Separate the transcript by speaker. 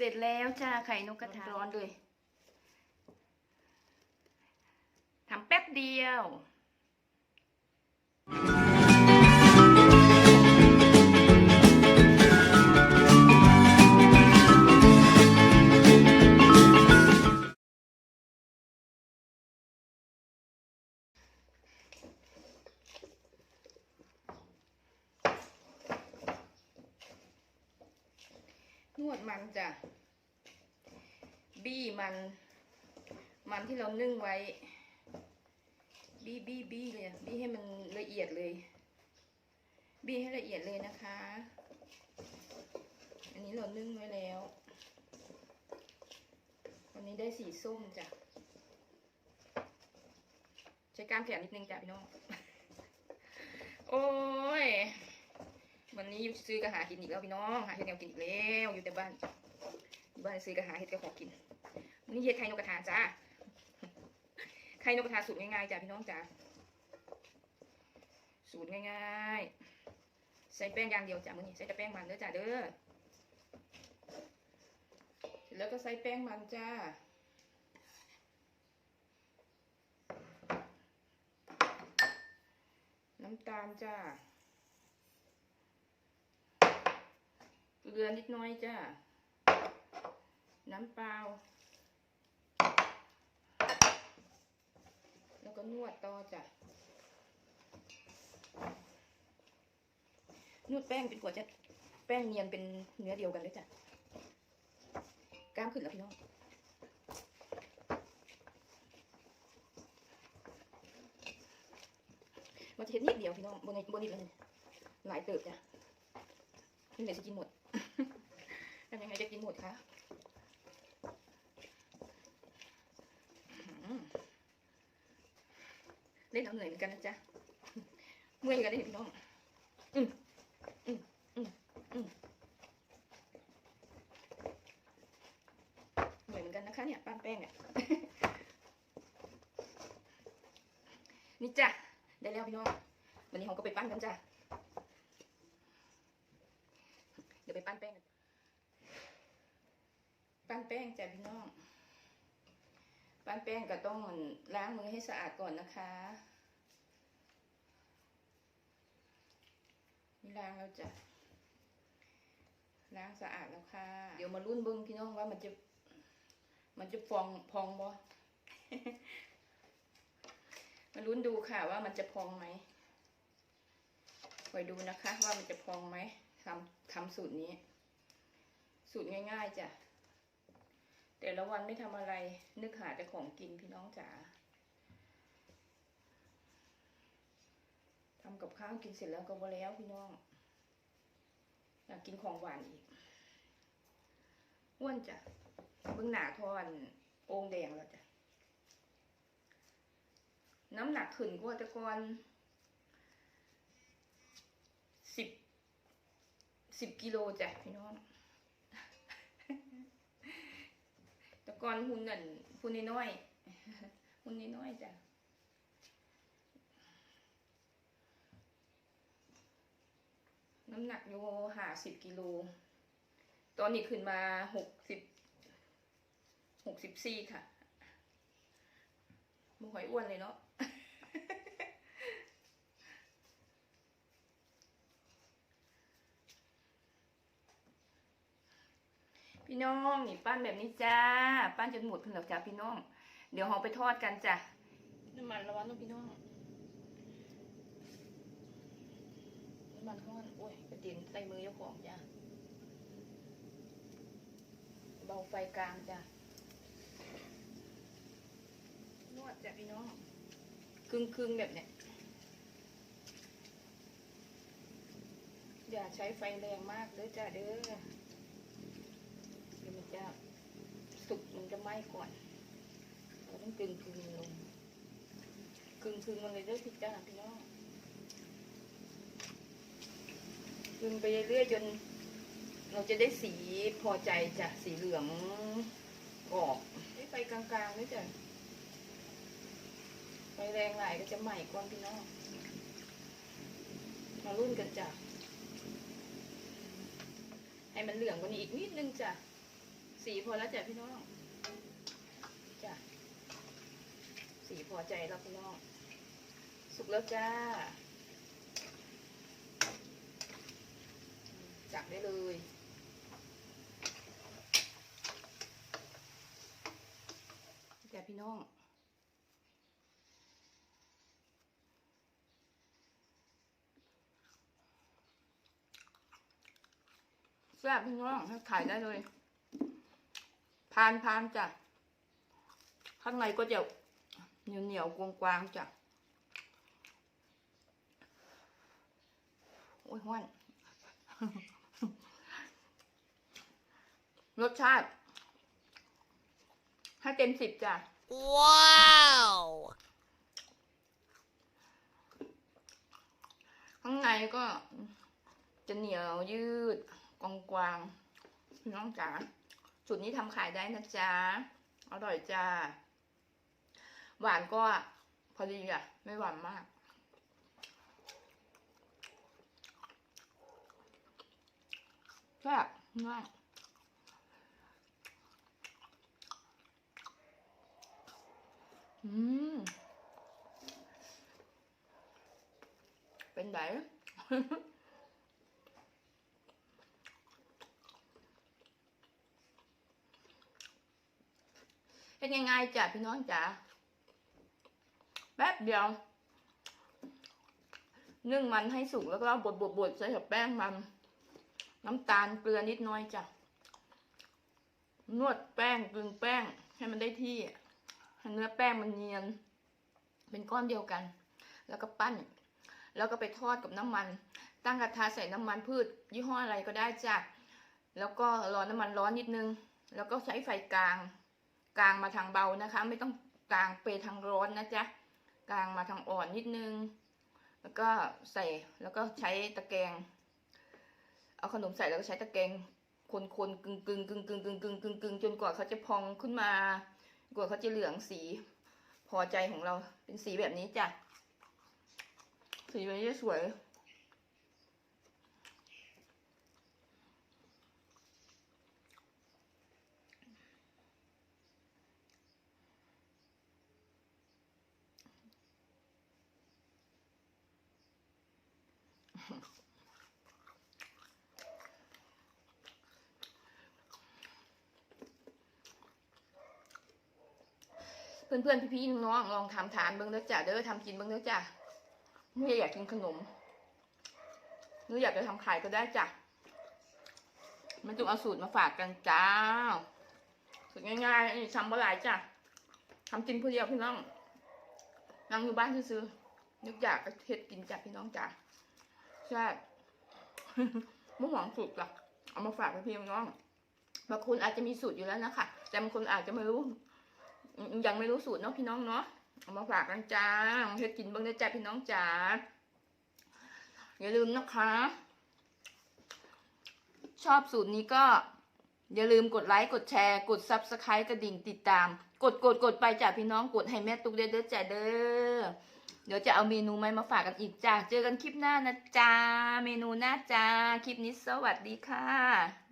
Speaker 1: เสร็จแล้วจ้าไข่นกกระทาร้อนเลยทำแป๊บเดียว บี้มัน มันที่เรานึ่งไว้ บี้บี้บี้เลยบี้ให้มันละเอียดเลย บี้ให้ละเอียดเลยนะคะ อันนี้เรานึ่งไว้แล้ววันนี้ได้สีส้มจ้ะใช้กล้ามแขนนิดนึงจ้ะพี่น้องโอ้ยวันนี้อยู่ซื้อกระหากินอีกแล้วพี่น้อง หาเห็ดแนวกินอีกแล้วอยู่แต่บ้านอยู่บ้านซื้อกระหาเห็ดกระหอกิน นนี้เย็ดไข่นกกระทาจ้า ไข่นกกระทาสูตรง่ายๆจ้าพี่น้องจ้า สูตรง่ายๆ ใส่แป้งอย่างเดียวจ้ามือนี้ใส่แต่แป้งมันเด้อจ้าเด้อ แล้วก็ใส่แป้งมันจ้าน้ำตาลจ้า เกลือนิดน้อยจ้า น้ำเปล่า แล้ว ก็นวดต่อจ้ะนวดแป้งจนกว่าจะแป้งเนียนเป็นเนื้อเดียวกันเลยจ้ะกล้ามขึ้นแล้วพี่น้องมันจะเห็นนิดเดียวพี่น้องบนในบนนี้เลยหลายเติบจ้ะนี่ไหนจะกินหมดทำยังไงจะกินหมดคะอื้อหือ เล่นเอาเหนื่อยเหมือนกันนะจ๊ะเมื่อยกันได้พี่น้องอืมอืมอืมอืมเหนื่อยเหมือนกันนะคะเนี่ยปั้นแป้งเนี่ยนี่จ้ะได้แล้วพี่น้องวันนี้เราก็ไปปั้นกันจ้ะ เดี๋ยวไปปั้นแป้งกันปั้นแป้งจ้ะพี่น้อง ปั้นแป้งก็ต้องล้างมือให้สะอาดก่อนนะคะนี่ล้างแล้วจ้ะล้างสะอาดแล้วค่ะ เดี๋ยวมารุ่นเบิ้งพี่น้องว่ามันจะ มันจะฟองพองบ่มาลุ้นดูค่ะว่ามันจะพองไหมคอยดูนะคะ ว่ามันจะพองไหมทำทำสูตรนี้ สูตรง่ายๆจ้ะ แต่ละวันไม่ทำอะไร นึกหาแต่ของกินพี่น้องจ๋าทำกับข้าวกินเสร็จแล้วก็บแล้วพี่น้อง อยากกินของหวานอีกอ้วนจ้ะเบื้องหนาทอนองแดงแล้วจ้ะน้ำหนักขึ้นกว่าแต่ก่อนสิบสิบกิโลจ้ะพี่น้อง แต่ ก่อนหุ่นนั่นหุ่นน้อยหุ่นน้อยจ้ะน้ำหนักอยู่ห้าสิบกิโล ตอนนี้ขึ้นมาหกสิบหกสิบสี่ค่ะมุหอยอ้วนเลยเนาะ พี่น้องนี่ปั้นแบบนี้จ้า ปั้นจนหมดเพิ่นแล้วจ้าพี่น้อง เดี๋ยวเราไปทอดกันจ้ะน้ำมันร้อนนะพี่น้องน้ำมันร้อนโอ้ยกระเด็นใส่มือเจ้าของจ้ะเบาไฟกลางจ้ะนวดจ้ะพี่น้องครึ่งครึ่งแบบเนี้ยอย่าใช้ไฟแรงมากเด้อจ้ะเด้อ จะสุกมันจะไหม้ก่อนเราต้องกึ่งกึ่งลงกึ่งกึ่งมันเลยเด้อพี่จ้าพี่น้องกึ่งไปเรื่อยจน เราจะได้สีพอใจจ้ะสีเหลืองออกให้ไฟกลางๆด้วยจ้ะไฟแรงหลายก็จะใหม่ก่อนพี่น้องมารุ่นกันจ้ะให้มันเหลืองกว่านี้อีกนิดนึงจ้ะ สีพอแล้วจ้ะพี่น้องจ้ะสีพอใจแล้วพี่น้อง สุกแล้วจ้าจับได้เลยจ้ะพี่น้องแซ่บพี่น้องให้ขายได้เลยานพานจ้ะ ข้างในก็จะเหนียวเหนียวกวงกวางๆจ้ะ โอ้ยห้วน รสชาติให้เต็มสิบจ้ะ
Speaker 2: Wow!
Speaker 1: ข้างในก็จะเหนียวยืดกวางกวางๆพี่น้องจ๋า สูตรนี้ทำขายได้นะจ๊ะ อร่อยจ้า หวานก็พอดีอะ ไม่หวานมาก แซ่บมากอืม เป็นไง เป็นยังไงจ้ะพี่น้องจ๋าแป๊บเดียวนึ่งมันให้สุกแล้วก็บดบดบดใส่กับแป้งมัน น้ำตาลเกลือนิดน้อยจ้ะนวดแป้งกึงแป้งให้มันได้ที่ให้เนื้อแป้งมันเนียน เป็นก้อนเดียวกัน แล้วก็ปั้น แล้วก็ไปทอดกับน้ำมัน ตั้งกระทะใส่น้ำมันพืช ยี่ห้ออะไรก็ได้จ้ะแล้วก็รอน้ำมันร้อนนิดนึง แล้วก็ใช้ไฟกลาง กลางมาทางเบานะคะ ไม่ต้องกลางไปทางร้อนนะจ๊ะกลางมาทางอ่อนนิดนึง แล้วก็ใส่แล้วก็ใช้ตะแกรงเอาขนมใส่แล้วก็ใช้ตะแกรงคนคนกึ่งกึ่งกึ่งกึ่งกึ่งกึ่งกึ่งกึ่งจนกว่าเขาจะพองขึ้นมากว่าเขาจะเหลืองสี พอใจของเราเป็นสีแบบนี้จ้ะสีแบบนี้จะสวย เพื่อนๆพี่ๆน้องๆลองทำทานเบิ้งเด้อจ้ะเด้อทำกินเบิ้งเด้อจ้ะไม่อยากกินขนมหรืออยากจะทำขายก็ได้จ้ะมันต้องเอาสูตรมาฝากกันจ้าสูตรง่ายๆทำบ่หลายจ้ะทำกินผู้เดียวพี่น้องนั่งอยู่บ้านซื้อๆนึกอยากก็เฮ็ดกินจ้ะพี่น้องจ้ะ ใช่เมื่หวังสูตรจ้ะเอามาฝากพี่น้องบางคนอาจจะมีสูตรอยู่แล้วนะคะแต่บางคนอาจจะไม่รู้ ยังไม่รู้สูตรเนาะพี่น้องเนาะเอามาฝากกันจ้าเฮ็ดกินเบ้างได้จ้าพี่น้องจ๋าอย่าลืมนะคะ ชอบสูตรนี้ก็ อย่าลืมกดไลค์กดแชร์ กดซับสไครต์กระดิ่งติดตาม กดกดกดไปจ้าพี่น้องกดให้แม่ตุ๊กเด้อเด้อจ้าเด้อ เดี๋ยวจะเอาเมนูใหม่มาฝากกันอีกจ้า เจอกันคลิปหน้านะจ้า เมนูหน้าจ้า คลิปนี้สวัสดีค่ะ